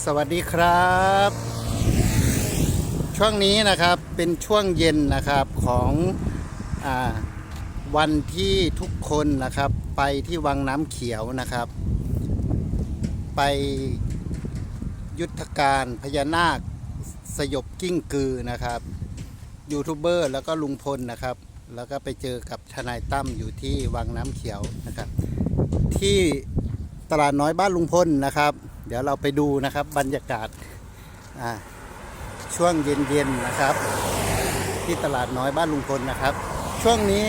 สวัสดีครับ ช่วงนี้นะครับเป็นช่วงเย็นนะครับของอวันที่ทุกคนนะครับ ไปที่วังน้ำเขียวนะครับ ไปยุทธการพญานาคสยบกิ้งกือนะครับยูทูบเบอร์แล้วก็ลุงพลนะครับ แล้วก็ไปเจอกับทนายตั้มอยู่ที่วังน้ำเขียวนะครับ ที่ตลาดน้อยบ้านลุงพลนะครับ ดี๋ยวเราไปดูนะครับบรรยากาศช่วงเย็นๆนะครับ ที่ตลาดน้อยบ้านลุงพลนะครับ ช่วงนี้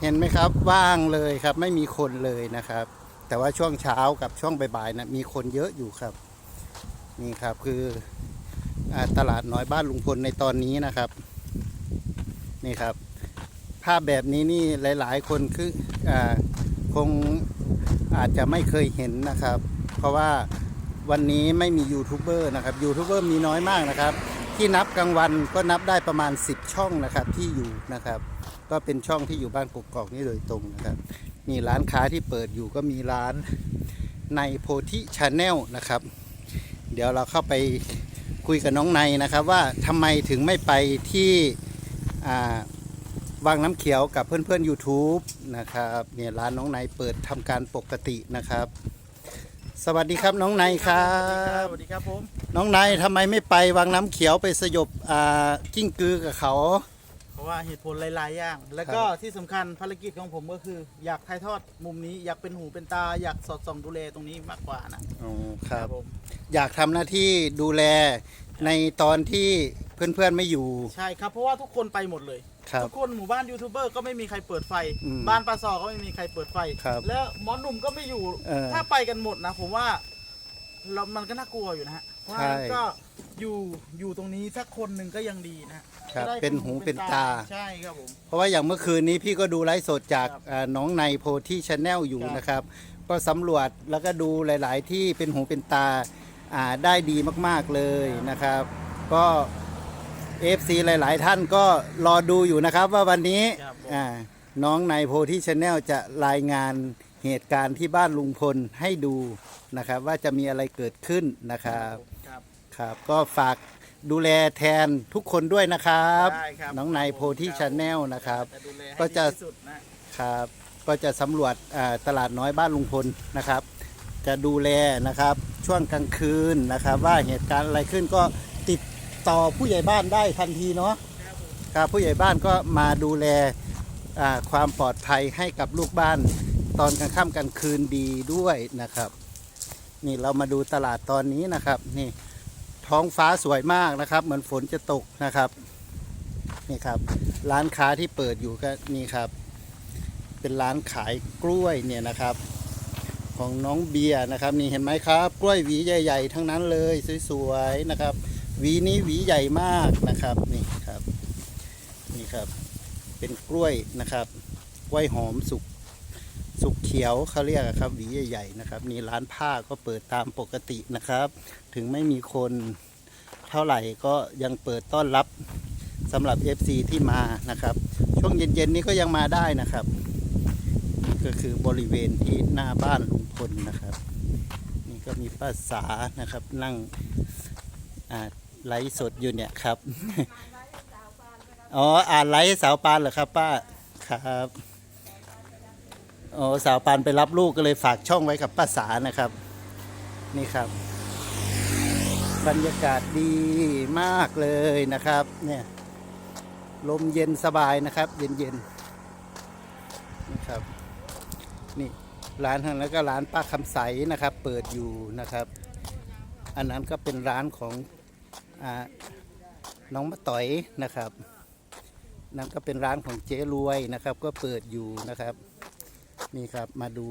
เห็นไหมครับว่างเลยครับไม่มีคนเลยนะครับ แต่ว่าช่วงเช้ากับช่วงบ่ายๆนะมีคนเยอะอยู่ครับนี่ครับคืออตลาดน้อยบ้านลุงพลในตอนนี้นะครับนี่ครับ ภาพแบบนี้นี่หลาย ๆ คนคืออา คงอาจจะไม่เคยเห็นนะครับ เพราะว่าวันนี้ไม่มียูทูบเบอร์นะครับยูทูบเบอร์มีน้อยมากนะครับ ที่นับกลางวันก็นับได้ประมาณ 10 ช่องนะครับที่อยู่นะครับ ก็เป็นช่องที่อยู่บ้านกกอกนี่โดยตรงนะครับมีร้านค้าที่เปิดอยู่ก็มีร้านในโพธิชาแนลนะครับ เดี๋ยวเราเข้าไปคุยกับน้องในนะครับว่าทำไมถึงไม่ไปที่อ่า วังน้ำเขียวกับเพื่อนๆ YouTube นะครับเนี่ยร้านน้องไนเปิดทำการปกตินะครับ สวัสดีครับน้องไนครับ สวัสดีครับผม น้องไนทำไมไม่ไปวังน้ำเขียวไปสยบอ่ากิ้งกือกับเขา เพราะว่าเหตุผลหลายๆอย่าง แล้วก็ที่สำคัญภารกิจของผมก็คือ อยากถ่ายทอดมุมนี้อยากเป็นหูเป็นตาอยากสอดส่องดูแลตรงนี้มากกว่านะอ๋อครับผมอยากทำหน้าที่ดูแล ในตอนที่เพื่อนๆไม่อยู่ ใช่ครับ เพราะว่าทุกคนไปหมดเลย ครับ ทุกคนหมู่บ้านยูทูบเบอร์ก็ไม่มีใครเปิดไฟ อืมบ้านปลาซอก็ไม่มีใครเปิดไฟ ครับแล้วหมอหนุ่มก็ไม่อยู่ เออถ้าไปกันหมดนะ ผมว่าเรามันก็น่ากลัวอยู่นะฮะเพราะว่าใช่ก็อยู่อยู่ตรงนี้สักคนหนึ่งก็ยังดีนะฮะครับจะได้เป็นหูเป็นตา ใช่ครับผม เพราะว่าอย่างเมื่อคืนนี้พี่ก็ดูไลฟ์สดจากครับอ่าน้องในโพธิชาแนลอยู่ครับ นะครับ ก็สำรวจแล้วก็ดูหลาย ๆ ที่เป็นหูเป็นตาอ่า ได้ดีมากๆเลยนะครับ ก็ FC หลาย ๆ ท่านก็รอดูอยู่นะครับว่าวันนี้ครับผมอ่าน้องในโพธิชาแนลจะรายงานเหตุการณ์ที่บ้านลุงพลให้ดูนะครับ ว่าจะมีอะไรเกิดขึ้นนะครับครับครับก็ฝากดูแลแทนทุกคนด้วยนะครับได้ครับน้องในโพธิชาแนลนะครับจะดูแลให้ก็จะดีที่สุดนะครับ ก็จะสำรวจอ่าตลาดน้อยบ้านลุงพลนะครับ จะดูแลนะครับ ช่วงกลางคืนนะครับ ว่าเหตุการณ์อะไรขึ้นก็ติดต่อผู้ใหญ่บ้านได้ทันทีเนาะครับผู้ใหญ่บ้านก็มาดูแลความปลอดภัยให้กับลูกบ้าน ตอนกลางค่ำกลางคืนดีด้วยนะครับ นี่เรามาดูตลาดตอนนี้นะครับนี่ท้องฟ้าสวยมากนะครับ เหมือนฝนจะตกนะครับนี่ครับ ร้านค้าที่เปิดอยู่ก็นี่ครับ เป็นร้านขายกล้วยเนี่ยนะครับ ของน้องเบียร์นะครับ นี่เห็นไหมครับ กล้วยหวีใหญ่ ๆ ทั้งนั้นเลยสวยๆนะครับหวีนี้หวีใหญ่มากนะครับนี่ครับนี่ครับ เป็นกล้วยนะครับ กล้วยหอมสุกสุกเขียวเขาเรียกอะครับหวีใหญ่ ๆ นะครับนี่ร้านผ้าก็เปิดตามปกตินะครับ ถึงไม่มีคนเท่าไหร่ก็ยังเปิดต้อนรับสำหรับ FC ที่มานะครับ ช่วงเย็นๆนี้ก็ยังมาได้นะครับ ก็คือบริเวณที่หน้าบ้านลุงพลนะครับ นี่ก็มีป้าสานะครับนั่งอ่าไลฟ์สดอยู่เนี่ยครับอ๋ออ่านไลฟ์ให้สาวปานเหรอครับป้าครับอ๋อสาวปานไปรับลูกก็เลยฝากช่องไว้กับป้าสานะครับ นี่ครับ บรรยากาศดีมากเลยนะครับ เนี่ยลมเย็นสบายนะครับ เย็นๆนะครับ นี่ร้านทางนั้นก็ร้านป้าคำใสนะครับ เปิดอยู่นะครับ อันนั้นก็เป็นร้านของอน้องมะต่อยนะครับนั่นก็เป็นร้านของเจ๊รวยนะครับ ก็เปิดอยู่นะครับ นี่ครับมาดู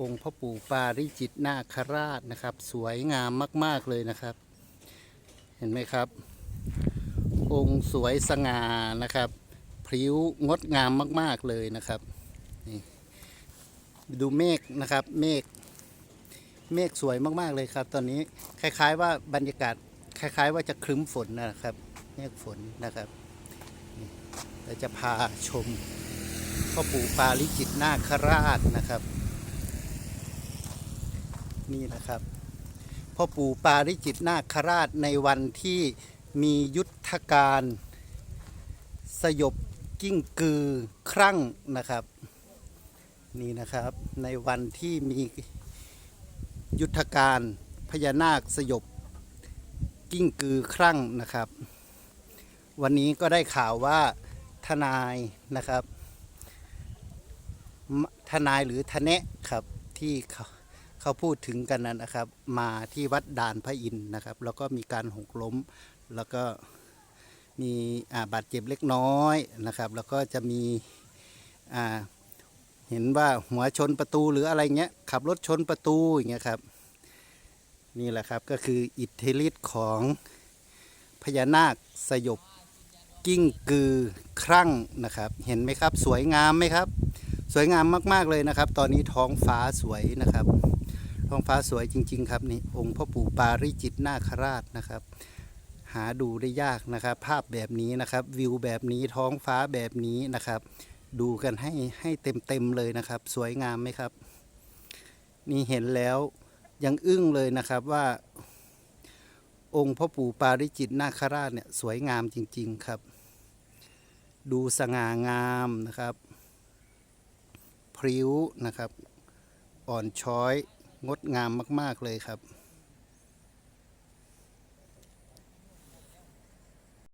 องค์พ่อปู่ปาริจิตนาคราชนะครับ สวยงามมาก ๆเลยนะครับ เห็นไหมครับ องค์สวยสง่านะครับ พริ้วงดงามมาก ๆเลยนะครับ ดูเมฆนะครับเมฆเมฆสวยมาก ๆ เลยครับ ตอนนี้คล้าย ๆ ว่าบรรยากาศคล้าย ๆ ว่าจะครึ้มฝนนะครับเมฆฝนนะครับเราจะพาชมพ่อปู่ปาลิจิตนาคราชนะครับ นี่นะครับพ่อปู่ปาริจิตนาคราชในวันที่มียุทธการสยบกิ้งกือครั่งนะครับ นี่นะครับ ในวันที่มียุทธการพญานาคสยบกิ้งกือครั่งนะครับ วันนี้ก็ได้ข่าวว่าทนายนะครับ ทนายหรือทะเนะครับที่เขาเขาพูดถึงกันนั้นนะครับ มาที่วัดด่านพระอินนะครับ แล้วก็มีการหกล้มแล้วก็มีบาดเจ็บเล็กน้อยนะครับ แล้วก็จะมีอ่า เห็นว่าหัวชนประตูหรืออะไรเงี้ยขับรถชนประตูอย่างเงี้ยครับ นี่แหละครับก็คืออิทธิฤทธิ์ของพญานาคสยบกิ้งกือครั่งนะครับ เห็นไหมครับ สวยงามไหมครับ สวยงามมากๆเลยนะครับ ตอนนี้ท้องฟ้าสวยนะครับ ท้องฟ้าสวยจริง ๆ ครับนี่องค์พ่อปู่ปาริจิตนาคราชนะครับ หาดูได้ยากนะครับ ภาพแบบนี้นะครับ วิวแบบนี้ท้องฟ้าแบบนี้นะครับ ดูกันให้ให้เต็มๆเลยนะครับ สวยงามไหมครับ นี่เห็นแล้วยังอึ้งเลยนะครับว่า องค์พ่อปู่ปาริจิตนาคราชเนี่ยสวยงามจริง ๆครับ ดูสง่างามนะครับพริ้วนะครับ อ่อนช้อย งดงามมาก ๆ เลยครับ